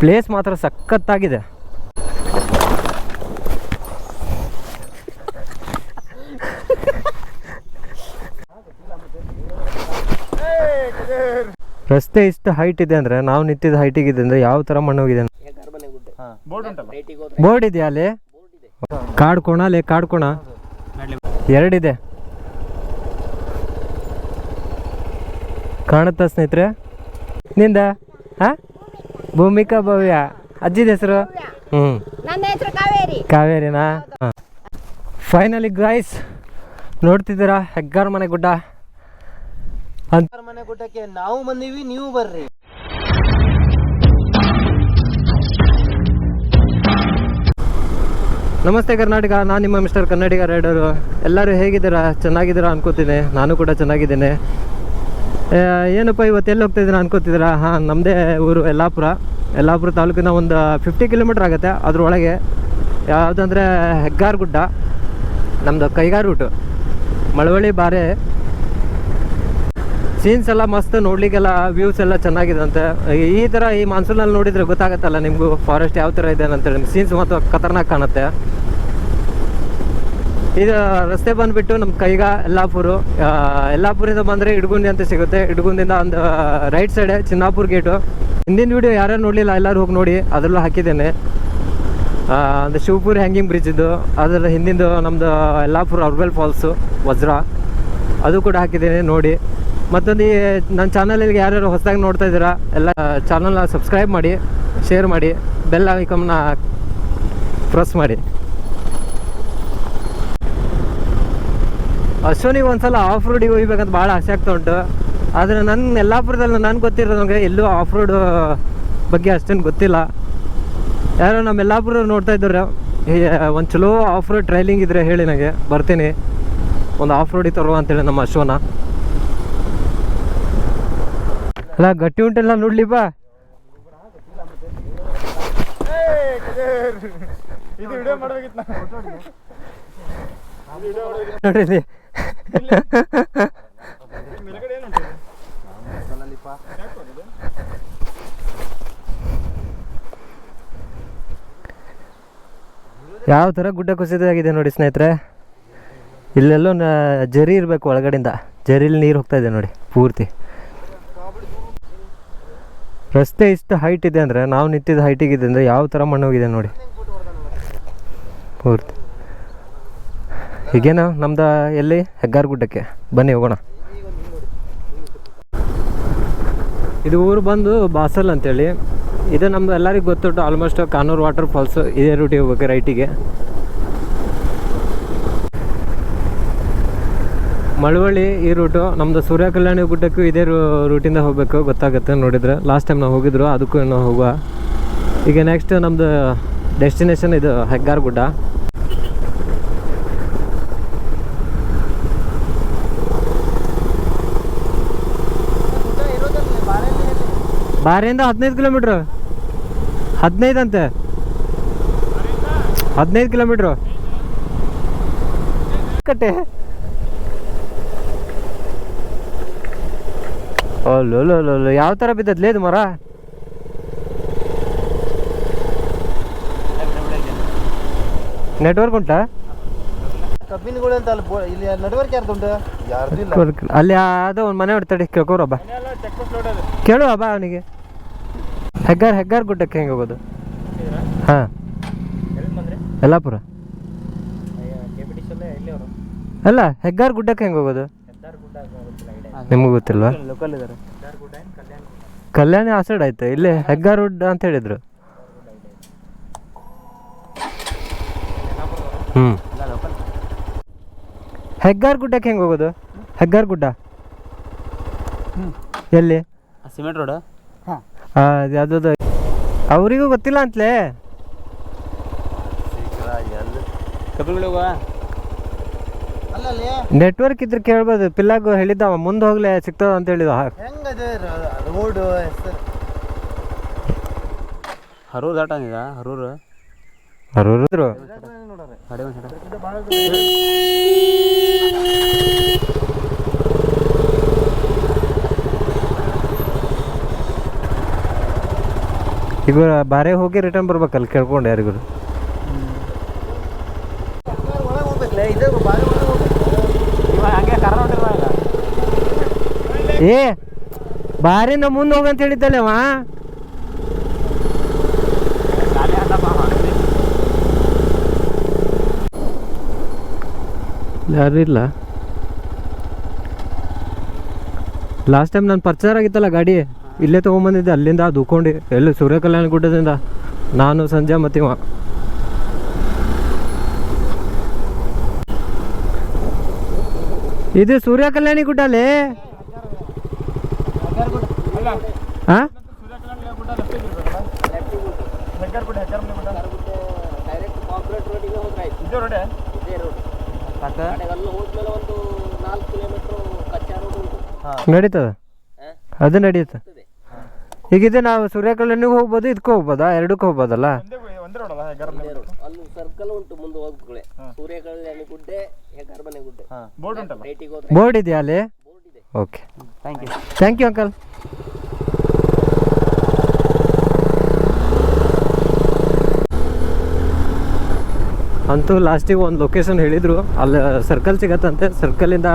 Place ಮಾತ್ರ ಸಖತ್ತಾಗಿದೆ. ರಸ್ತೆ ಇಷ್ಟು ಹೈಟ್ ಇದೆ ಅಂದ್ರೆ, ನಾವು ನಿಂತಿದ್ದ ಹೈಟಿಗೆ ಇದೆ ಅಂದ್ರೆ ಯಾವ ತರ ಮಣ್ಣು ಹೋಗಿದೆ ಬೋರ್ಡ್ ಇದೆಯಾ ಅಲ್ಲಿ? ಕಾಡು ಕೋಣ ಅಲ್ಲಿ ಕಾಡು ಕೋಣ ಎರಡಿದೆ. ಕಾಣುತ್ತಾ ಸ್ನೇಹಿತರೆ? ನಿಂದ? ಹಾ? ಭೂಮಿಕಾ ಭವ್ಯ. ಅಜ್ಜಿದ ಹೆಸರು? ಹ್ಞೂ ನನ್ನ ಹೆಸರು ಕಾವೇರಿ. ಕಾವೇರಿನಾ? ಹಾಂ ಫೈನಲಿ ಗಾಯ್ಸ್ ನೋಡ್ತಿದ್ದೀರಾ? ಹೆಗ್ಗಾರ ಮನೆ ಗುಡ್ಡ? ಅಂತ ಮನೆ ಗುಡ್ಡಕ್ಕೆ ನಾವು ಬಂದೀವಿ ನೀವು ಬರ್ರಿ. ನಮಸ್ತೆ ಕರ್ನಾಟಕ ನಾನು ನಿಮ್ಮ ಮಿಸ್ಟರ್ ಕನ್ನಡಿಗ ರೈಡರು ಎಲ್ಲರೂ ಹೇಗಿದ್ದೀರಾ? ಚೆನ್ನಾಗಿದ್ದೀರಾ ಅನ್ಕೋತೀನಿ. ನಾನು ಕೂಡ ಚೆನ್ನಾಗಿದ್ದೇನೆ. ಏನಪ್ಪ ಇವತ್ತು ಎಲ್ಲಿ ಹೋಗ್ತಾ ಇದ್ದೀರಾ ಅನ್ಕೋತಿದ್ದೀರಾ? ಹಾಂ ನಮ್ಮದೇ ಊರು ಯಲ್ಲಾಪುರ. ಯಲ್ಲಾಪುರ ತಾಲೂಕಿನ ಒಂದು ಫಿಫ್ಟಿ ಕಿಲೋಮೀಟ್ರ್ ಆಗುತ್ತೆ. ಅದರೊಳಗೆ ಯಾವುದಂದ್ರೆ ಹೆಗ್ಗಾರ್ ಗುಡ್ಡ ನಮ್ಮದು ಕೈಗಾರ್ ರೂಟು ಮಳವಳ್ಳಿ ಬಾರೆ. ಸೀನ್ಸ್ ಎಲ್ಲ ಮಸ್ತ್ ನೋಡ್ಲಿಕ್ಕೆಲ್ಲ ವ್ಯೂಸ್ ಎಲ್ಲ ಚೆನ್ನಾಗಿದೆ ಅಂತೆ ಈ ಥರ ಈ ಮಾನ್ಸೂನಲ್ಲಿ ನೋಡಿದರೆ ಗೊತ್ತಾಗತ್ತಲ್ಲ ನಿಮಗೂ ಫಾರೆಸ್ಟ್ ಯಾವ ಥರ ಇದೆ ಅಂತೇಳಿ ಸೀನ್ಸ್ ಮತ್ತು ಖತರ್ನಾಕ್ ಕಾಣುತ್ತೆ. ಇದು ರಸ್ತೆ ಬಂದ್ಬಿಟ್ಟು ನಮ್ಮ ಕೈಗ ಯಲ್ಲಾಪುರ. ಯಲ್ಲಾಪುರಿಂದ ಬಂದರೆ ಇಡಗುಂದಿ ಅಂತ ಸಿಗುತ್ತೆ. ಇಡಗುಂದಿಂದ ಒಂದು ರೈಟ್ ಸೈಡ್ ಚಿನ್ನಾಪುರ ಗೇಟು. ಹಿಂದಿನ ವಿಡಿಯೋ ಯಾರ್ಯಾರು ನೋಡಲಿಲ್ಲ ಎಲ್ಲರೂ ಹೋಗಿ ನೋಡಿ, ಅದರಲ್ಲೂ ಹಾಕಿದ್ದೇನೆ. ಒಂದು ಶಿವಪುರ ಹ್ಯಾಂಗಿಂಗ್ ಬ್ರಿಡ್ಜ್ ಇದ್ದು ಅದರ ಹಿಂದಿಂದು ನಮ್ಮದು ಯಲ್ಲಾಪುರ ಅರ್ಬಲ್ ಫಾಲ್ಸು ವಜ್ರ. ಅದು ಕೂಡ ಹಾಕಿದ್ದೇನೆ ನೋಡಿ. ಮತ್ತೊಂದು ಈ ನನ್ನ ಚಾನಲಿಗೆ ಯಾರ್ಯಾರು ಹೊಸದಾಗಿ ನೋಡ್ತಾ ಇದ್ದೀರಾ, ಎಲ್ಲ ಚಾನಲ್ನ ಸಬ್ಸ್ಕ್ರೈಬ್ ಮಾಡಿ ಶೇರ್ ಮಾಡಿ ಬೆಲ್ ಐಕಮ್ನ ಪ್ರೆಸ್ ಮಾಡಿ. ಅಶ್ವನಿಗೆ ಒಂದ್ಸಲ ಆಫ್ ರೋಡಿಗೆ ಹೋಗ್ಬೇಕಂತ ಭಾಳ ಆಸೆ ಆಗ್ತಾ ಉಂಟು. ಆದರೆ ನನ್ನ ಯಲ್ಲಾಪುರದಲ್ಲಿ ನಾನು ಗೊತ್ತಿರೋದು ನನಗೆ ಎಲ್ಲೂ ಆಫ್ ರೋಡ್ ಬಗ್ಗೆ ಅಷ್ಟೇನು ಗೊತ್ತಿಲ್ಲ. ಯಾರೋ ನಮ್ಮ ಯಲ್ಲಾಪುರ ನೋಡ್ತಾ ಇದ್ದಾರೆ. ಒಂದು ಚಲೋ ಆಫ್ ರೋಡ್ ಟ್ರೈಲಿಂಗ್ ಇದ್ರೆ ಹೇಳಿ ನನಗೆ ಬರ್ತೀನಿ. ಒಂದು ಆಫ್ ರೋಡಿಗೆ ತರುವ ಅಂತೇಳಿ ನಮ್ಮ ಅಶ್ವನ. ಅಲ್ಲ ಗಟ್ಟಿ ಉಂಟೆಲ್ಲ ವಿಡಿಯೋ ಮಾಡ್ಬೇಕಿತ್ತು ನೋಡಿರಿ ಯಾವ ಥರ ಗುಡ್ಡ ಕುಸಿದಾಗಿದೆ ನೋಡಿ ಸ್ನೇಹಿತರೆ. ಇಲ್ಲೆಲ್ಲೋ ಜರಿ ಇರಬೇಕು ಒಳಗಡೆಯಿಂದ. ಜರಿಲಿ ನೀರು ಹೋಗ್ತಾ ಇದೆ ನೋಡಿ, ಪೂರ್ತಿ. ರಸ್ತೆ ಇಷ್ಟು ಹೈಟ್ ಇದೆ ಅಂದರೆ, ನಾವು ನಿಂತಿದ್ದ ಹೈಟಿಗಿದೆ ಅಂದರೆ ಯಾವ ಥರ ಮಣ್ಣು ಹೋಗಿದೆ ನೋಡಿ. ಪೂರ್ತಿ. ಹೀಗೇನ? ನಮ್ದು ಎಲ್ಲಿ? ಹೆಗ್ಗಾರ್ ಗುಡ್ಡಕ್ಕೆ ಬನ್ನಿ, ಹೋಗೋಣ. ಇದು ಊರು ಬಂದು ಬಾಸಲ್ ಅಂತೇಳಿ. ಇದು ನಮ್ದು ಎಲ್ಲರಿಗೂ ಗೊತ್ತುಂಟು ಆಲ್ಮೋಸ್ಟ್ ಕಾನೂರು ವಾಟರ್ ಫಾಲ್ಸ್ ಇದೇ ರೂಟಿಗೆ ಹೋಗ್ಬೇಕು ರೈಟಿಗೆ ಮಳವಳ್ಳಿ ಈ ರೂಟು ನಮ್ದು ಸೂರ್ಯ ಕಲ್ಯಾಣಿ ಗುಡ್ಡಕ್ಕೂ ಇದೇ ರೂಟಿಂದ ಹೋಗಬೇಕು, ಗೊತ್ತಾಗುತ್ತೆ ನೋಡಿದ್ರೆ. ಲಾಸ್ಟ್ ಟೈಮ್ ನಾವು ಹೋಗಿದ್ರು, ಅದಕ್ಕೂ ನಾವು ಹೋಗುವ. ಈಗ ನೆಕ್ಸ್ಟ್ ನಮ್ದು ಡೆಸ್ಟಿನೇಷನ್ ಇದು ಹೆಗ್ಗಾರ್ ಗುಡ್ಡ ಬಾರಿಯಿಂದ ಹದಿನೈದು ಕಿಲೋಮೀಟ್ರ್. ಹದಿನೈದು ಅಂತೆ. ಹದಿನೈದು ಕಿಲೋಮೀಟ್ರು. ಕಟ್ಟೆ. ಲೋ ಯಾವ ಥರ ಬಿದ್ದದ್ಲೇ ಇದು ಮರ? ನೆಟ್ವರ್ಕ್ ಉಂಟಾ? ಅಲ್ಲಿ ಅದ ಅಲ್ಲಿ ಒಂದು ಮನೆ ಹೊಡ್ತಾಡಿ ಕೇಳ್ಕೋರಬ್ಬ ಕೇಳುವ ಬಾ ಅವನಿಗೆ. ಹೆಗ್ಗಾರ್ ಹೆಗ್ಗಾರ್ ಗುಡ್ಡಕ್ಕೆ ಹೆಂಗೆ ಹೋಗೋದು? ಹಾಂ. ಎಲ್ಲಿ ಬಂದ್ರಿ. ಯಲ್ಲಾಪುರ? ಅಲ್ಲ ಹೆಗ್ಗಾರ್ ಗುಡ್ಡಕ್ಕೆ ಹೆಂಗೆ ಹೋಗೋದು? ನಿಮಗೆ ಗೊತ್ತಿಲ್ವಾ? ಲೋಕಲ್ ಇದ್ದಾರೆ ಹೆದ್ದಾರ್ ಗುಡ್ಡ ಕಲ್ಯಾಣ ಆ ಸೈಡ್ ಆಯ್ತು ಇಲ್ಲೇ ಹೆಗ್ಗಾರ್ ಗುಡ್ಡ ಅಂತ ಹೇಳಿದ್ರು. ಹ್ಞೂ ಹೆಗ್ಗಾರ್ ಗುಡ್ಡಕ್ಕೆ ಹೆಂಗೆ ಹೋಗೋದು? ಹೆಗ್ಗಾರ್ ಗುಡ್ಡ? ಎಲ್ಲಿ? Cement road. ಯಾವುದದು? ಅವರಿಗೂ ಗೊತ್ತಿಲ್ಲ ಅಂತಲೇ? ನೆಟ್ವರ್ಕ್ ಇದ್ರೆ ಕೇಳ್ಬೋದು. ಪಿಲ್ಲಾಗು ಹೇಳಿದ್ದ ಮುಂದೆ ಹೋಗ್ಲೆ ಸಿಗ್ತದ ಅಂತ ಹೇಳಿದ. ರೋಡ್ ಹರೂರ್ ದಾಟ ಈಗ ಹರೂರ್ ಅವ್ರು ಗಾಡಿ ಒಂದು ಈಗ ಬಾರೆ ಹೋಗಿ ರಿಟರ್ನ್ ಬರ್ಬೇಕಲ್ಲ ಕೇಳ್ಕೊಂಡು ಯಾರಿಗೂ ಏ ಬಾರಿ ನಾ ಮುಂದೆ ಹೋಗಂತ ಹೇಳಿದ್ದಲ್ಲ ಅವ? ಯಾರು ಇಲ್ಲ ಲಾಸ್ಟ್ ಟೈಮ್ ನಾನು ಪರ್ಚರ್ ಆಗಿತ್ತಲ್ಲ ಗಾಡಿ? ಇಲ್ಲೇ ತೊಗೊಂಬಂದಿದ್ದೆ ಅಲ್ಲಿಂದ ದುಕೊಂಡು ಎಲ್ಲಿ ಸೂರ್ಯ ಕಲ್ಯಾಣ ಗುಡ್ಡದಿಂದ. ನಾನು ಸಂಜೆ ಮತ್ತಿವ ಇದು ಸೂರ್ಯ ಕಲ್ಯಾಣಿ ಗುಡ್ಡ ಅಲ್ಲೇ? ನಡೀತದ? ಅದು ನಡೀತದೆ. ಈಗ ಇದು ನಾವು ಸೂರ್ಯ ಕಲ್ಯಾಣಿಗೆ ಹೋಗ್ಬೋದು ಇದಕ್ಕೂ ಹೋಗ್ಬೋದಾ? ಎರಡಕ್ಕೂ ಹೋಗ್ಬೋದಲ್ಲ? ಒಂದೇ ರೋಡ್. ಅಲ್ಲ ಸರ್ಕಲ್ ಉಂಟು ಮುಂದೆ ಹೋಗ್ಕೊಳ್ಳಿ ಸೂರ್ಯಕಲ್ಯಾಣಿ ಗುಡ್ಡೆ ಹೆಗರ್ಮನೆ ಗುಡ್ಡೆ. ಬೋರ್ಡ್ ಉಂಟಲ್ಲ? ಬೋರ್ಡ್ ಇದೆಯಾ ಅಲ್ಲಿ? ಬೋರ್ಡ್ ಇದೆ. Okay thank you thank you uncle ಅಂತೂ ಲಾಸ್ಟಿಗೆ ಒಂದು ಲೊಕೇಶನ್ ಹೇಳಿದರು. ಅಲ್ಲಿ ಸರ್ಕಲ್ ಸಿಗತ್ತಂತೆ ಸರ್ಕಲಿಂದ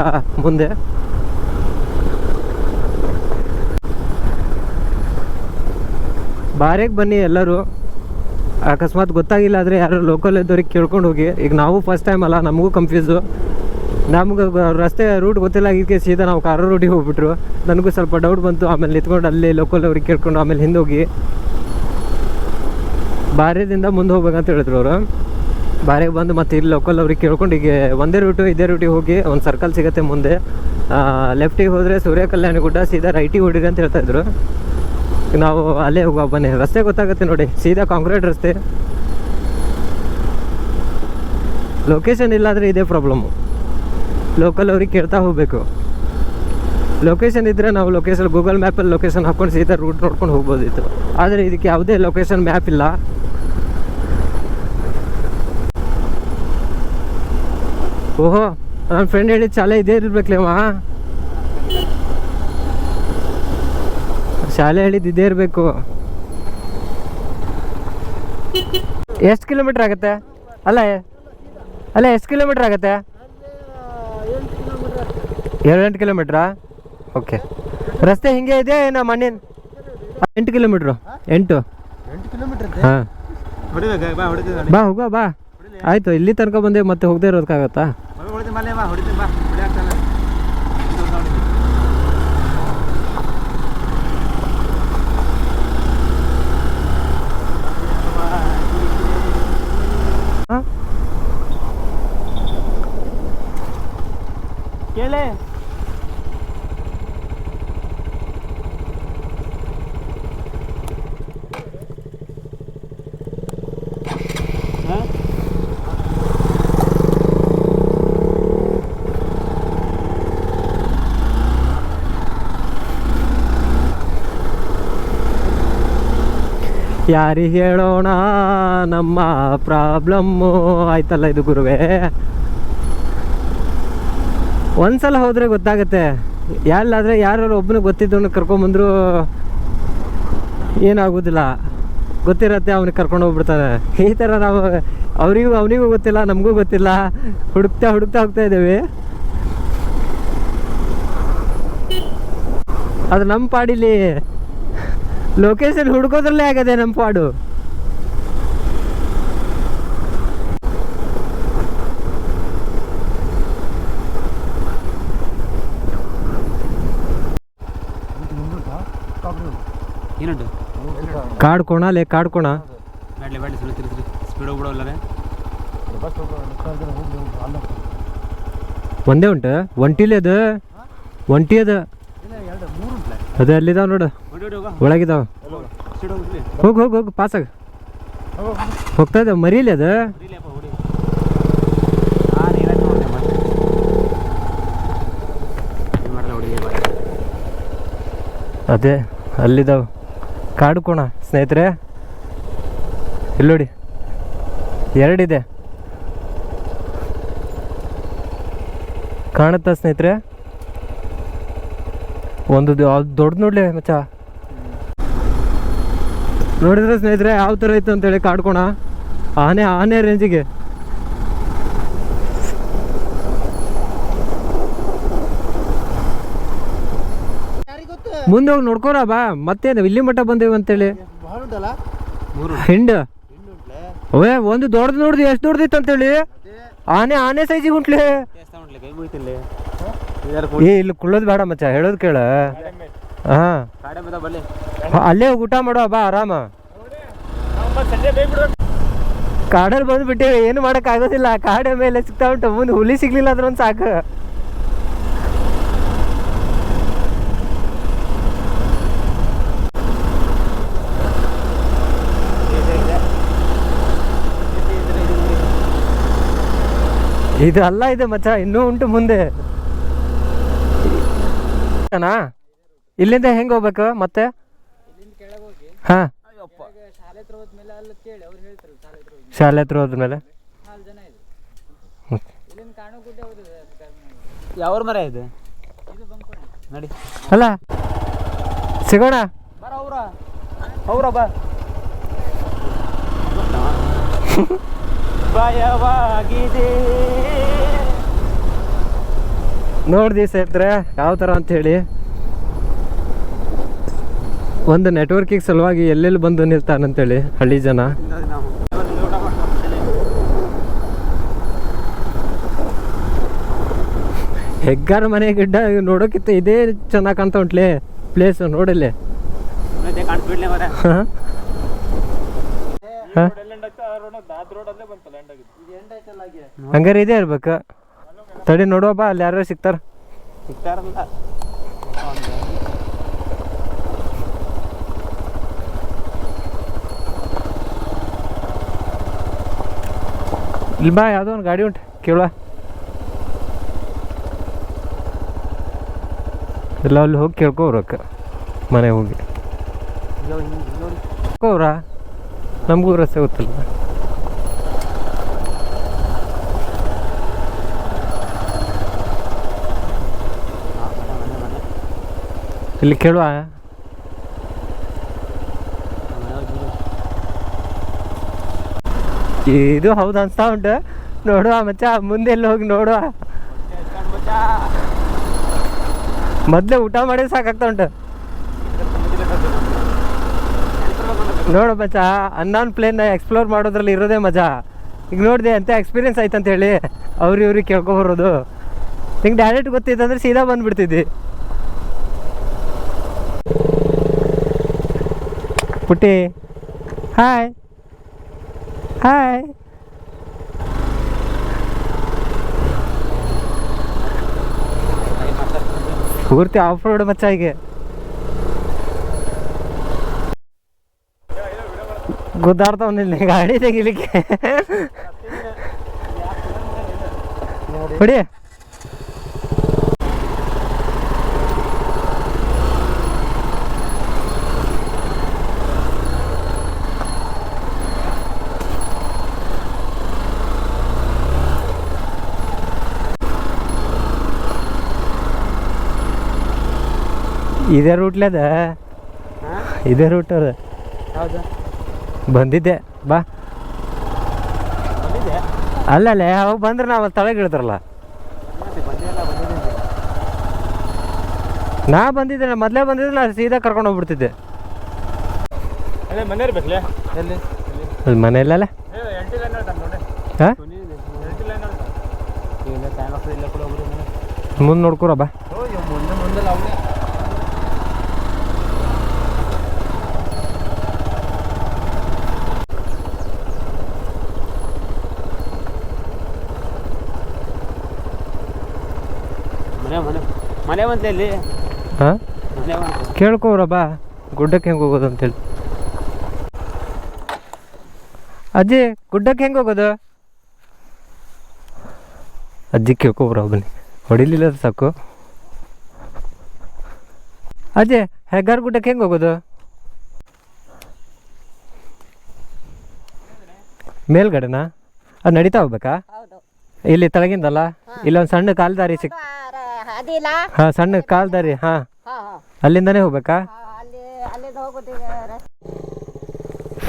ಮುಂದೆ. ಬಾರಿಗೆ ಬನ್ನಿ ಎಲ್ಲರೂ. ಅಕಸ್ಮಾತ್ ಗೊತ್ತಾಗಿಲ್ಲ ಆದರೆ ಯಾರು ಲೋಕಲ್ ಇದ್ದವ್ರಿಗೆ ಕೇಳ್ಕೊಂಡು ಹೋಗಿ. ಈಗ ನಾವು ಫಸ್ಟ್ ಟೈಮ್ ಅಲ್ಲ, ನಮಗೂ ಕನ್ಫ್ಯೂಸು ನಮ್ಗೆ ರಸ್ತೆ ರೂಟ್ ಗೊತ್ತಿಲ್ಲ ಇದಕ್ಕೆ ಸೀದಾ ನಾವು ಕಾರು ರೂಟಿಗೆ ಹೋಗ್ಬಿಟ್ರು. ನನಗೂ ಸ್ವಲ್ಪ ಡೌಟ್ ಬಂತು. ಆಮೇಲೆ ನಿಂತ್ಕೊಂಡು ಅಲ್ಲಿ ಲೋಕಲ್ ಅವ್ರಿಗೆ ಕೇಳ್ಕೊಂಡು ಆಮೇಲೆ ಹಿಂದೆ ಹೋಗಿ. ಬಾರ್ಯದಿಂದ ಮುಂದೆ ಹೋಗ್ಬೇಕಂತ ಹೇಳಿದ್ರು ಅವರು. ಬಾರಿಗೆ ಬಂದು ಮತ್ತೆ ಇಲ್ಲಿ ಲೋಕಲ್ ಅವ್ರಿಗೆ ಕೇಳ್ಕೊಂಡು ಈಗ ಒಂದೇ ರೂಟು ಇದೇ ರೂಟಿಗೆ ಹೋಗಿ ಒಂದು ಸರ್ಕಲ್ ಸಿಗುತ್ತೆ ಮುಂದೆ. ಲೆಫ್ಟಿಗೆ ಹೋದರೆ ಸೂರ್ಯ ಕಲ್ಯಾಣ ಗುಡ್ಡ ಸೀದಾ ರೈಟಿಗೆ ಹೊಡಿರಿ ಅಂತ ಹೇಳ್ತಾ ಇದ್ರು. ಈಗ ನಾವು ಅಲ್ಲೇ ಹೋಗುವ, ಬನ್ನಿ. ರಸ್ತೆ ಗೊತ್ತಾಗುತ್ತೆ ನೋಡಿ. ಸೀದಾ ಕಾಂಕ್ರೀಟ್ ರಸ್ತೆ. ಲೊಕೇಶನ್ ಇಲ್ಲಾಂದರೆ ಇದೇ ಪ್ರಾಬ್ಲಮ್ಮು ಲೋಕಲ್ ಅವ್ರಿಗೆ ಕೇಳ್ತಾ ಹೋಗಬೇಕು. ಲೊಕೇಶನ್ ಇದ್ದರೆ ನಾವು ಲೊಕೇಶನ್ ಗೂಗಲ್ ಮ್ಯಾಪಲ್ಲಿ ಲೊಕೇಶನ್ ಹಾಕ್ಕೊಂಡು ಸೀದಾ ರೂಟ್ ನೋಡ್ಕೊಂಡು ಹೋಗ್ಬೋದಿತ್ತು. ಆದರೆ ಇದಕ್ಕೆ ಯಾವುದೇ ಲೊಕೇಶನ್ ಮ್ಯಾಪ್ ಇಲ್ಲ. ಓಹೋ ನನ್ನ ಫ್ರೆಂಡ್ ಹೇಳಿದ ಶಾಲೆ ಇದೇ ಇರ್ಬೇಕ್ಲೇವ ಶಾಲೆ ಹೇಳಿದ್ದು ಇದೇ ಇರಬೇಕು. ಎಷ್ಟು ಕಿಲೋಮೀಟ್ರ್ ಆಗುತ್ತೆ? ಅಲ್ಲ ಅಲ್ಲ ಎಷ್ಟು ಕಿಲೋಮೀಟ್ರ್ ಆಗುತ್ತೆ? ಏಳು ಎಂಟು ಕಿಲೋಮೀಟ್ರಾ? ಓಕೆ. ರಸ್ತೆ ಹಿಂಗೆ ಇದೆ ಏನ ಮಣ್ಣಿನ ಎಂಟು ಕಿಲೋಮೀಟ್ರು. ಎಂಟು. ಹಾಂ. ಬಾ ಹೋಗ ಬಾ ಹೋಗುವ ಬಾ. ಆಯಿತು ಇಲ್ಲಿ ತನಕ ಬಂದೆ ಮತ್ತೆ ಹೋಗದೆ ಇರೋದಕ್ಕಾಗತ್ತಾ ಹೊಡಿತೀವಿ ಮನೆ ಬಾ ಹೊಡಿತೀವಿ ಬಾ ಹೊಡಿಯಾಕ್ತಾನೆ ಹಾಂ ಕೇಳೆ. ಯಾರಿಗೆ ಹೇಳೋಣ ನಮ್ಮ ಪ್ರಾಬ್ಲಮ್ಮು ಆಯ್ತಲ್ಲ ಇದು ಗುರುವೇ. ಒಂದ್ಸಲ ಹೋದ್ರೆ ಗೊತ್ತಾಗುತ್ತೆ. ಎಲ್ಲಾದ್ರೆ ಯಾರು ಒಬ್ಬನಿಗೆ ಗೊತ್ತಿದ್ದವನು ಕರ್ಕೊಂಬಂದ್ರು ಏನಾಗೋದಿಲ್ಲ. ಗೊತ್ತಿರತ್ತೆ ಅವ್ನಿಗೆ ಕರ್ಕೊಂಡು ಹೋಗ್ಬಿಡ್ತಾರೆ. ಈ ಥರ ನಾವು ಅವರಿಗೂ ಅವನಿಗೂ ಗೊತ್ತಿಲ್ಲ, ನಮಗೂ ಗೊತ್ತಿಲ್ಲ. ಹುಡುಕ್ತಾ ಹುಡುಕ್ತಾ ಹೋಗ್ತಾ ಇದ್ದೇವೆ. ಅದು ನಮ್ಮ ಪಾಡಿಲಿ ಲೊಕೇಶನ್ ಹುಡುಕೋದ್ರಲ್ಲೇ ಆಗದೆ ನಮ್ಮ ಪಾಡು. ಏನುಂಟು ಕಾಡು ಕೋಣ ಲೇ ಕಾಡು ಕೋಣ. ಬ್ಯಾಡ್ಲೆ ಬ್ಯಾಡ್ಲೆ ಸುಳ್ಳು ತಿರುಗಿ ಸ್ಪೀಡ್ ಒಂದೇ ಉಂಟು? ಒಂಟಿಲಿ ಅದು. ಒಂಟಿ ಅದ. ಅದು ಅಲ್ಲಿದಾವ ನೋಡು? ಒಳಗಿದಾವ. ಹೋಗ್ ಹೋಗಿ ಹೋಗಿ ಪಾಸಾಗ ಹೋಗ್ತಾ ಇದ್ದಾವ ಮರೀಲಿ ಅದು. ಅದೇ ಅಲ್ಲಿದಾವ. ಕಾಡು ಕೋಣ ಸ್ನೇಹಿತರೆ. ಇಲ್ಲಿ ನೋಡಿ. ಎರಡಿದೆ. ಕಾಣುತ್ತಾ ಸ್ನೇಹಿತರೆ? ಒಂದು ದೊಡ್ಡ ನೋಡ್ಲಿ ಮಚ್ಚ. ನೋಡಿದ್ರೆ ಸ್ನೇಹಿತರೆ, ಯಾವ ಥರ ಇತ್ತು ಅಂತೇಳಿ ಕಾಡ್ಕೋಣ. ಆನೆ ಆನೆ ರೇಂಜಿಗೆ ಮುಂದೆ ಹೋಗಿ ನೋಡ್ಕೋರ ಬಾ. ಮತ್ತೆ ಇಲ್ಲಿ ಮಟ್ಟ ಬಂದೇವು ಅಂತೇಳಿ. ಹಿಂಡ್. ಅವೇ ಒಂದು ದೊಡ್ಡದು ನೋಡಿದ್ವಿ ಎಷ್ಟು ದೊಡ್ಡದಿತ್ತು ಅಂತೇಳಿ. ಆನೆ ಆನೆ ಸೈಜಿಗೆ ಉಂಟ್ಲಿ. ಏ ಇಲ್ಲಿ ಕುಳ್ಳೋದು ಬೇಡ ಮಚ್ಚ ಹೇಳೋದು ಕೇಳ. ಹಾ. ಅಲ್ಲೇ ಹೋಗಿ ಊಟ ಮಾಡುವ ಬಾ ಆರಾಮ. ಕಾಡಲ್ಲಿ ಬಂದ್ಬಿಟ್ಟೇವೆ ಏನು ಮಾಡಕ್ ಆಗೋದಿಲ್ಲ ಕಾಡ ಮೇಲೆ ಸಿಗ್ತಾ ಉಂಟು ಮುಂದೆ ಹುಲಿ ಸಿಗ್ಲಿಲ್ಲ ಅದ್ರ ಒಂದು ಸಾಕು. ಇದು ಅಲ್ಲ ಇದೆ ಮಚ್ಚ ಇನ್ನೂ ಉಂಟು ಮುಂದೆ. ಇಲ್ಲಿಂದ ಹೆಂಗ್ ಹೋಗ್ಬೇಕು ಮತ್ತೆ? ಹಾ. ಶಾಲೆ ಹತ್ರ ಹೋದ್ಮೇಲೆ? ಯಾವ ಮರ ಇದೆ? ನಡಿ. ಅಲ್ಲ ಸಿಗೋಣ. ಬರ ಅವ್ರ. ಅವ್ರ ಬಾ. ಭಯವಾಗಿದೆ. ನೋಡ್ದಿ ಸೇತ್ರ ಯಾವ ಥರ ಅಂತ ಹೇಳಿ ಒಂದು ನೆಟ್ವರ್ಕಿಗೆ ಸಲುವಾಗಿ ಎಲ್ಲೆಲ್ಲಿ ಬಂದು ನಿಲ್ತಾನಂತೇಳಿ ಹಳ್ಳಿ ಜನ? ಹೆಗ್ಗಾರ ಮನೆ ಗಿಡ್ಡ ನೋಡೋಕ್ಕಿಂತ ಇದೇ ಚೆನ್ನಾಗಿ ಕಾಣ್ತಾ ಉಂಟ್ಲೆ ಪ್ಲೇಸ್ ನೋಡಲ್ಲೇ. ಹ? ಹಂಗಾರೆ ಇದೇ ಇರ್ಬೇಕ. ತಡಿ ನೋಡುವ ಬಾ ಅಲ್ಲಿ ಯಾರು ಸಿಗ್ತಾರ. ಸಿಗ್ತಾರಲ್ಲ. ಇಲ್ಲಿ ಬಾ ಯಾವುದೋ ಒಂದು ಗಾಡಿ ಉಂಟು ಕೇಳ ಇಲ್ಲ ಅಲ್ಲಿ ಹೋಗಿ ಕೇಳ್ಕೊ ಬರೋಕೆ ಮನೆಗೆ ಹೋಗಿ. ನಮಗೂ ರಸ್ತೆ ಗೊತ್ತಿಲ್ಲ. ಇಲ್ಲಿ ಕೇಳುವ? ಇದು ಹೌದು ಅನ್ಸ್ತಾ ಉಂಟು. ನೋಡುವ ಮಚ್ಚ ಮುಂದೆ ಎಲ್ಲಿ ಹೋಗಿ ನೋಡುವ. ಮೊದಲೇ ಊಟ ಮಾಡಿ ಸಾಕಾಗ್ತಾ ಉಂಟು. ನೋಡು ಮಚ್ಚ ಅನ್ನೋನ್ ಪ್ಲೇನ್ ಎಕ್ಸ್ಪ್ಲೋರ್ ಮಾಡೋದ್ರಲ್ಲಿ ಇರೋದೇ ಮಜಾ. ಈಗ ನೋಡಿದೆ ಅಂತ ಎಕ್ಸ್ಪೀರಿಯನ್ಸ್ ಆಯ್ತಂತ ಹೇಳಿ. ಅವ್ರು ಇವ್ರಿಗೆ ಕೇಳ್ಕೊಬರೋದು ಹಿಂಗೆ ಡೈರೆಕ್ಟ್ ಗೊತ್ತಿತ್ತಂದ್ರೆ ಸೀದಾ ಬಂದ್ಬಿಡ್ತಿದ್ದಿ. ಪುಟ್ಟಿ ಹಾಯ್ ಹಾಯ್ ಪೂರ್ತಿ ಆಫ್ ರೋಡ್ ಮಚ್ಚ ಈಗ ಗುದ್ದಾಡ್ತಾವನಿಲ್ಲ ಗಾಡಿ ತೆಗಿಲಿಕ್ಕೆ ಹೊಡಿ ಇದೇ ರೂಟ್ಲದ ಇದೇ ರೂಟ್ ಅದ ಬಂದಿದ್ದೆ ಬಾ. ಬಂದಿದೆ ಅಲ್ಲಲ್ಲೇ ಅವಾಗ ಬಂದ್ರೆ ನಾವು ತಳಗೆ ಇಳಿದ್ರಲ್ಲ. ನಾ ಬಂದಿದ್ದೆ ನಾ ಮೊದಲೇ ಬಂದಿದ್ರೆ ನಾ ಸೀದಾ ಕರ್ಕೊಂಡು ಹೋಗ್ಬಿಡ್ತಿದ್ದೆ. ಅಲ್ಲಿ ಮನೆ ಇರ್ಬೇಕಲ್ಲ ಮುಂದೆ ಮುಂದೆ ಮನೆಯಲ್ಲಲ್ಲ ಎಂಟಿ ಲೈನ್ ನೋಡಿ ಹಾಂ ಎಂಟಿ ಲೈನ್ ಇಲ್ಲ ಟೈಮ್ ಆಗ್ತದೆ ಇಲ್ಲ ಕೂಡ ಒಬ್ರು ಮುಂದೆ ನೋಡ್ಕೊರ ಬಾ ಓ ಇವ್ ಮುಂದೆ ಮುಂದೆ ಅವನೇ ಮನೆ ಮನೆ ಮನೆ ಬಂತೆ ಅಲ್ಲಿ ಹಾಂ? ಮನೆ ಬಂತೆ ಕೇಳ್ಕೊವ್ರ ಬಾ. ಗುಡ್ಡಕ್ಕೆ ಹೆಂಗೆ ಹೋಗೋದು ಅಂತೇಳಿ. ಅಜ್ಜಿ ಗುಡ್ಡಕ್ಕೆ ಹೆಂಗೆ ಹೋಗೋದು? ಅಜ್ಜಿ ಕೇಳ್ಕೊಬ್ರ ಬನ್ನಿ ಹೊಡಿಲಿಲ್ಲ ಸಾಕು. ಅಜ್ಜಿ ಹೆಗ್ಗಾರ್ ಗುಡ್ಡಕ್ಕೆ ಹೆಂಗೆ ಹೋಗೋದು? ಮೇಲ್ಗಡೆನಾ? ಅದು ನಡೀತಾ ಹೋಗ್ಬೇಕಾ? ಹೌದು. ಇಲ್ಲಿ ತಳಗಿಂದಲ್ಲ? ಇಲ್ಲೊಂದು ಸಣ್ಣ ಕಾಲ್ದಾರಿ ಸಿಕ್ ಅದಿಲ್ಲ. ಹಾ ಸಣ್ಣ ಕಾಲ್ದಾರಿ ಹಾಂ. ಹಾ ಹಾ. ಅಲ್ಲಿಂದನೇ ಹೋಗ್ಬೇಕಾ? ಅಲ್ಲಿ ಅಲ್ಲಿಂದ ಹೋಗೋದು ಈಗ ರಸ್ತೆ.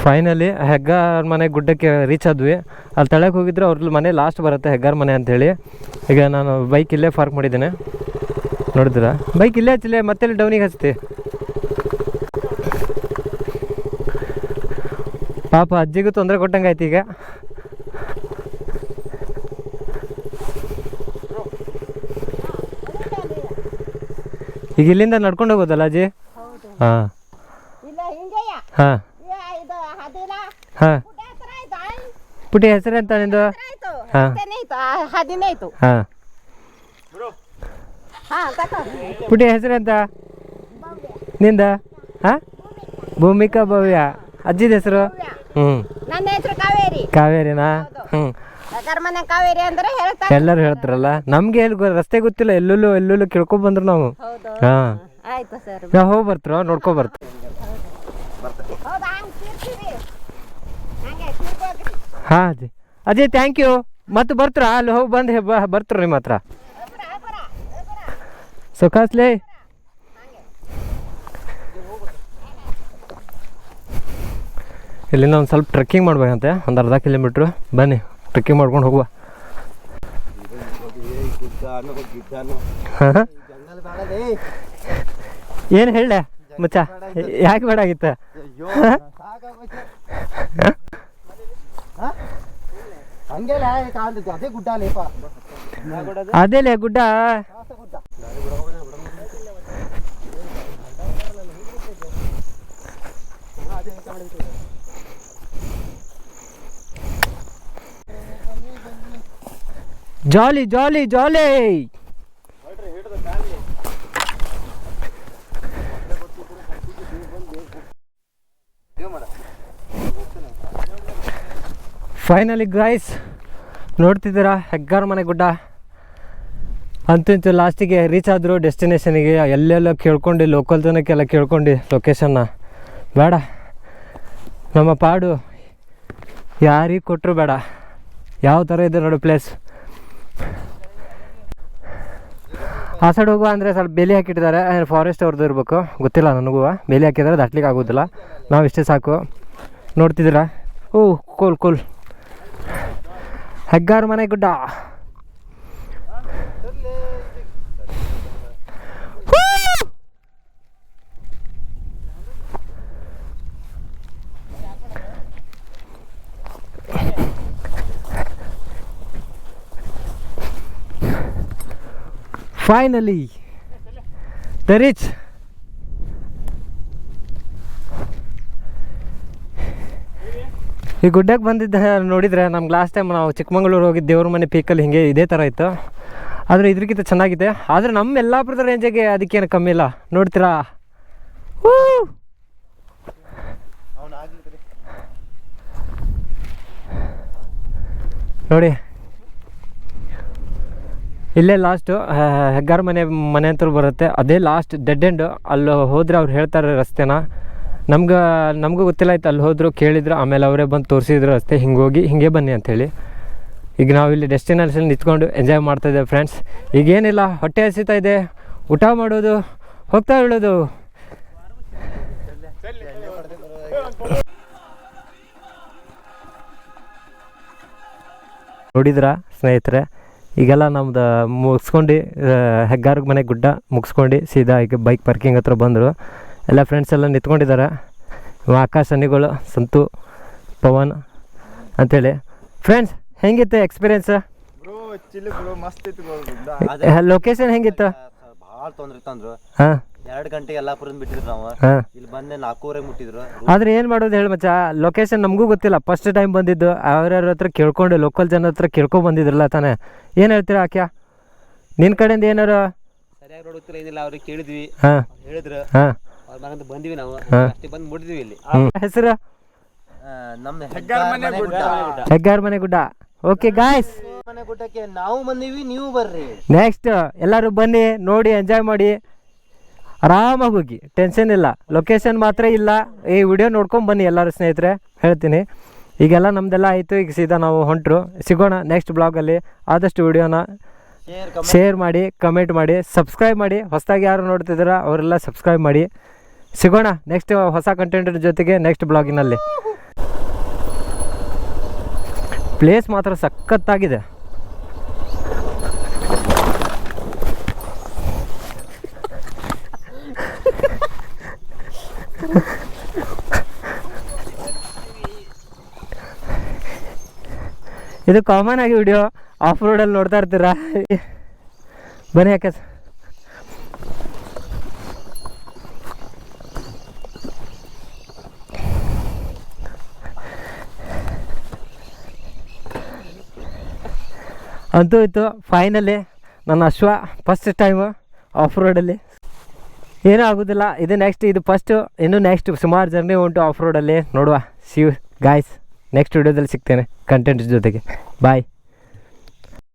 ಫೈನಲಿ ಹೆಗ್ಗಾರ್ ಮನೆ ಗುಡ್ಡಕ್ಕೆ ರೀಚ್ ಆದ್ವಿ. ಅಲ್ಲಿ ತಳಕ್ಕೆ ಹೋಗಿದ್ರೆ ಅವ್ರ ಮನೆ ಲಾಸ್ಟ್ ಬರುತ್ತೆ ಹೆಗ್ಗಾರ್ ಮನೆ ಅಂತೇಳಿ. ಈಗ ನಾನು ಬೈಕ್ ಇಲ್ಲೇ ಪಾರ್ಕ್ ಮಾಡಿದ್ದೇನೆ. ನೋಡಿದ್ರ? ಬೈಕ್ ಇಲ್ಲೇ ಹಚ್ಚಿಲ್ಲ ಮತ್ತೆ ಡೌನಿಗೆ ಹಚ್ತಿ? ಪಾಪ ಅಜ್ಜಿಗೂ ತೊಂದರೆ ಕೊಟ್ಟಂಗೆ ಆಯ್ತು ಈಗ. ಈಗ ಇಲ್ಲಿಂದ ನಡ್ಕೊಂಡು ಹೋಗೋದಲ್ಲ ಅಜ್ಜಿ? ಹೌದು. ಹಾಂ. ಇಲ್ಲ ಹಿಂಗೆಯ? ಹಾಂ. ಇದು ಹದಿನ ಹಾಂ. ಪುಟ್ಟ ಹತ್ರ ಆಯ್ತಾ? ಪುಟಿ ಹೆಸರು ಅಂತ ನಿಂದು? ಆಯ್ತು. ಹಾ. ಹತ್ತನೇ ಆಯ್ತು. ಆ, ಹದಿನೇ ಆಯ್ತು. ಹಾಂ. ಹಾ ತಕೋ. ಪುಟಿ ಹೆಸರು ಅಂತ ನಿಂದ? ಹಾಂ? ಭೂಮಿಕಾ ಭವ್ಯ. ಅಜ್ಜಿದ ಹೆಸರು? ಹ್ಞೂ ನನ್ನ ಹೆಸರು ಕಾವೇರಿ. ಕಾವೇರಿನಾ? ಹ್ಞೂ ಕಾವೇರಿ ಅಂದ್ರೆ ಹೇಳ್ತಾರೆ. ಎಲ್ಲರೂ ಹೇಳ್ತಾರಲ್ಲ? ನಮ್ಗೆ ಎಲ್ಲಿ ಗೊ- ರಸ್ತೆ ಗೊತ್ತಿಲ್ಲ ಎಲ್ಲೆಲ್ಲೂ ಎಲ್ಲೆಲ್ಲೂ ಕೇಳ್ಕೊಂಡ್ ಬಂದ್ರು ನಾವು. ಹೌದು. ಹಾಂ. ಆಯ್ತು ಸರ್. ನಾವು ಹೋಗಿ ಬರ್ತೀರೋ ನೋಡ್ಕೊ ಬರ್ತೀವಿ ಹೌದಾ ಹಂಗೆ ಹಂಗೆ ಹಾಂ ಅಜ್ಜಿ ಅಜ್ಜಿ ಥ್ಯಾಂಕ್ ಯು ಮತ್ತೆ ಬರ್ತೀರಾ? ಅಲ್ಲಿ ಹೋಗಿ ಬಂದು ಬರ್ತೀರ ನಿಮ್ಮ ಹತ್ರ. ಸುಖಾಸ್ಲೇ ಇಲ್ಲಿಂದ ಒಂದು ಸ್ವಲ್ಪ ಟ್ರೆಕ್ಕಿಂಗ್ ಮಾಡ್ಬೇಕಂತೆ ಒಂದು ಅರ್ಧ ಕಿಲೋಮೀಟ್ರು ಬನ್ನಿ. ಟ್ರೆಕ್ಕಿಂಗ್ ಮಾಡ್ಕೊಂಡು ಹೋಗುವ. ಏನು ಹೇಳ ಮಚ್ಚ? ಯಾಕೆ ಬೇಡ ಆಗಿತ್ತ? ಅಯ್ಯೋ ಸಾಕಾಗೋಯ್ತು. ಹ? ಹಂಗೆಲ್ಲ ಕಾಣ್ತೈತಿ ಅದೇ ಗುಡ್ಡ ಲೇಪ ಅದೇಲೆ ಗುಡ್ಡ ಗುಡ್ಡ ಜಾಲಿ ಜಾಲಿ ಜಾಲಿ ಫೈನಲಿ ಗಾಯ್ಸ್ ನೋಡ್ತಿದ್ದೀರಾ? ಹೆಗ್ಗಾರ ಮನೆ ಗುಡ್ಡ? ಅಂತೂ ಲಾಸ್ಟಿಗೆ ರೀಚ್ ಆದರು ಡೆಸ್ಟಿನೇಷನಿಗೆ ಎಲ್ಲೆಲ್ಲ ಕೇಳ್ಕೊಂಡು ಲೋಕಲ್ ಜನಕ್ಕೆಲ್ಲ ಕೇಳ್ಕೊಂಡು ಲೊಕೇಶನ್ನ ಬೇಡ. ನಮ್ಮ ಪಾಡು ಯಾರಿಗೆ ಕೊಟ್ಟರು ಬೇಡ. ಯಾವ ಥರ ಇದೆ ನೋಡು ಪ್ಲೇಸ್ ಆ ಸೈಡ್ ಹೋಗುವ ಅಂದರೆ ಸ್ವಲ್ಪ ಬೇಲಿ ಹಾಕಿಟ್ಟಿದ್ದಾರೆ. ಫಾರೆಸ್ಟ್ ಅವ್ರದ್ದು ಇರಬೇಕು. ಗೊತ್ತಿಲ್ಲ ನನಗೂ. ಬೇಲಿ ಹಾಕಿದ್ರೆ ದಾಟ್ಲಿಕ್ಕೆ ಆಗೋದಿಲ್ಲ. ನಾವು ಇಷ್ಟೇ ಸಾಕು. ನೋಡ್ತಿದ್ದೀರಾ? ಓ ಕೂಲ್ ಕೂಲ್ ಹೆಗ್ಗಾರು ಮನೆ ಗುಡ್ಡ. ಫೈನಲಿ the ಈ ಗುಡ್ಡಕ್ಕೆ ಬಂದಿದ್ದ ನೋಡಿದರೆ ನಮ್ಗೆ ಲಾಸ್ಟ್ ಟೈಮ್ ನಾವು ಚಿಕ್ಕಮಂಗ್ಳೂರು ಹೋಗಿದ್ದು ದೇವ್ರ ಮನೆ ಪೀಕಲ್ಲಿ ಹಿಂಗೆ ಇದೇ ಥರ ಇತ್ತು. ಆದರೆ ಇದ್ರಿಗಿಂತ ಚೆನ್ನಾಗಿದೆ. ಆದರೆ ನಮ್ಮ ಯಲ್ಲಾಪುರದ ರೇಂಜಿಗೆ ಅದಕ್ಕೇನು ಕಮ್ಮಿ ಇಲ್ಲ. ನೋಡ್ತೀರಾ? ನೋಡಿ. ಇಲ್ಲೇ ಲಾಸ್ಟು ಹೆಗ್ಗಾರ ಮನೆ ಮನೆ ಅಂತ ಬರುತ್ತೆ. ಅದೇ ಲಾಸ್ಟ್ ಡೆಡ್ ಎಂಡು ಅಲ್ಲಿ ಹೋದ್ರೆ ಅವ್ರು ಹೇಳ್ತಾರೆ ರಸ್ತೆನ. ನಮ್ಗೆ, ನಮಗೂ ಗೊತ್ತಿಲ್ಲ ಆಯ್ತು ಅಲ್ಲಿ ಹೋದರು, ಕೇಳಿದ್ರು, ಆಮೇಲೆ ಅವರೇ ಬಂದು ತೋರಿಸಿದ್ರು ರಸ್ತೆ, ಹಿಂಗೆ ಹೋಗಿ, ಹಿಂಗೆ ಬನ್ನಿ ಅಂಥೇಳಿ ಈಗ ನಾವು ಇಲ್ಲಿ ಡೆಸ್ಟಿನೇಷನ್ ನಿಂತ್ಕೊಂಡು ಎಂಜಾಯ್ ಮಾಡ್ತಾ ಇದ್ದೇವೆ ಫ್ರೆಂಡ್ಸ್ ಈಗೇನಿಲ್ಲ ಹೊಟ್ಟೆ ಹಸಿತಾ ಇದೆ. ಊಟ ಮಾಡೋದು, ಹೋಗ್ತಾ ಹೇಳೋದು ನೋಡಿದ್ರ ಸ್ನೇಹಿತರೆ? ಈಗೆಲ್ಲ ನಮ್ದು ಮುಗಿಸ್ಕೊಂಡು ಹೆಗ್ಗಾರ ಮನೆ ಗುಡ್ಡ ಮುಗಿಸ್ಕೊಂಡು ಸೀದಾ ಈಗ ಬೈಕ್ ಪಾರ್ಕಿಂಗ್ ಹತ್ರ ಬಂದರು. ಎಲ್ಲ ಫ್ರೆಂಡ್ಸ್ ಎಲ್ಲ ನಿಂತ್ಕೊಂಡಿದ್ದಾರೆ ಆಕಾಶ ಅನಿಗಳು ಸಂತು ಪವನ್ ಅಂತೇಳಿ. ಫ್ರೆಂಡ್ಸ್ ಹೆಂಗಿತ್ತು ಎಕ್ಸ್ಪೀರಿಯನ್ಸ್ ಲೊಕೇಶನ್ ಹೆಂಗಿತ್ತು? ಭಾಳ ತೊಂದ್ರೆ ತಂದ್ರು. ಹಾಂ. ಎರಡು ಗಂಟೆಗೆ ಎಲ್ಲಾಪುರದಿಂದ ಬಿಟ್ಟಿದ್ರು ನಾವು. ಹಾಂ. ಇಲ್ಲಿ ಬಂದೆ ನಾಲ್ಕೂವರೆಗೆ ಮುಟ್ಟಿದ್ರು. ಆದ್ರೆ ಏನು ಮಾಡೋದು ಹೇಳಿ ಮಚ್ಚ? ಲೊಕೇಶನ್ ನಮಗೂ ಗೊತ್ತಿಲ್ಲ. ಫಸ್ಟ್ ಟೈಮ್ ಬಂದಿದ್ದು. ಅವ್ರ್ಯಾರ ಹತ್ರ ಕೇಳ್ಕೊಂಡು ಲೋಕಲ್ ಜನ ಹತ್ರ ಕೇಳ್ಕೊಂಡು ಬಂದಿದ್ರಲ್ಲ ತಾನೇ. ಏನು ಹೇಳ್ತೀರಾ ಆಕ್ಯಾ? ನಿನ್ನ ಕಡೆಯಿಂದ ಏನಾರು? ಸರಿಯಾಗಿ ರೋಡ್ ಗೊತ್ತಿಲ್ಲ ಏನಿಲ್ಲ ಅವ್ರಿಗೆ ಕೇಳಿದ್ವಿ. ಹಾಂ. ಹೇಳಿದ್ರು. ಹಾಂ. ಅವ್ರ ಮಗಂತ ಬಂದ್ವಿ ನಾವು. ಅಷ್ಟೇ ಬಂದು ಮುಟ್ಟಿದ್ವಿ ಇಲ್ಲಿ. ಹೆಸರು? ನಮ್ಮ ಹೆಗ್ಗಾರ್ ಮನೆ ಗುಡ್ಡ. ಹೆಗ್ಗಾರ ಮನೆ ಗುಡ್ಡ. ಓಕೆ ಗಾಯ್ಸ್ ಮನೆ ಗುಡ್ಡಕ್ಕೆ ನಾವು ಬಂದೀವಿ ನೀವು ಬರ್ರಿ. ನೆಕ್ಸ್ಟ್ ಎಲ್ಲರೂ ಬನ್ನಿ ನೋಡಿ ಎಂಜಾಯ್ ಮಾಡಿ. ಆರಾಮಾಗಿ ಹೋಗಿ ಟೆನ್ಷನ್ ಇಲ್ಲ. ಲೊಕೇಶನ್ ಮಾತ್ರ ಇಲ್ಲ. ಈ ವಿಡಿಯೋ ನೋಡ್ಕೊಂಡು ಬನ್ನಿ ಎಲ್ಲರೂ ಸ್ನೇಹಿತರೆ. ಹೇಳ್ತೀನಿ. ಈಗೆಲ್ಲ ನಮ್ದೆಲ್ಲ ಆಯಿತು. ಈಗ ಸೀದಾ ನಾವು ಹೊಂಟರು. ಸಿಗೋಣ ನೆಕ್ಸ್ಟ್ ಬ್ಲಾಗಲ್ಲಿ ಆದಷ್ಟು ವಿಡಿಯೋನ ಶೇರ್ ಮಾಡಿ ಕಮೆಂಟ್ ಮಾಡಿ ಸಬ್ಸ್ಕ್ರೈಬ್ ಮಾಡಿ. ಹೊಸದಾಗಿ ಯಾರು ನೋಡ್ತಿದ್ದೀರಾ ಅವರೆಲ್ಲ ಸಬ್ಸ್ಕ್ರೈಬ್ ಮಾಡಿ. ಸಿಗೋಣ ನೆಕ್ಸ್ಟ್ ಹೊಸ ಕಂಟೆಂಟ್ ಜೊತೆಗೆ ನೆಕ್ಸ್ಟ್ ಬ್ಲಾಗಿನಲ್ಲಿ ಪ್ಲೇಸ್ ಮಾತ್ರ ಸಖತ್ತಾಗಿದೆ. ಇದು ಕಾಮನ್ ಆಗಿ ವಿಡಿಯೋ ಆಫ್ ರೋಡಲ್ಲಿ ನೋಡ್ತಾ ಇರ್ತೀರಾ? ಬನ್ನಿ ಯಾಕೆ? ಅಂತೂ ಇತ್ತು ಫೈನಲಿ ನನ್ನ ಅಶ್ವ ಫಸ್ಟ್ ಟೈಮು ಆಫ್ ರೋಡಲ್ಲಿ ಏನೂ ಆಗೋದಿಲ್ಲ. ಇದು ನೆಕ್ಸ್ಟ್ ಇದು ಫಸ್ಟು ಇನ್ನು ನೆಕ್ಸ್ಟ್ ಸುಮಾರು ಜರ್ನಿ ಉಂಟು ಆಫ್ ರೋಡಲ್ಲಿ ನೋಡುವ. ಸಿ ಗಾಯ್ಸ್ ನೆಕ್ಸ್ಟ್ ವಿಡಿಯೋದಲ್ಲಿ ಸಿಗ್ತೇನೆ. ಕಂಟೆಂಟ್ ಜೊತೆಗೆ. ಬಾಯ್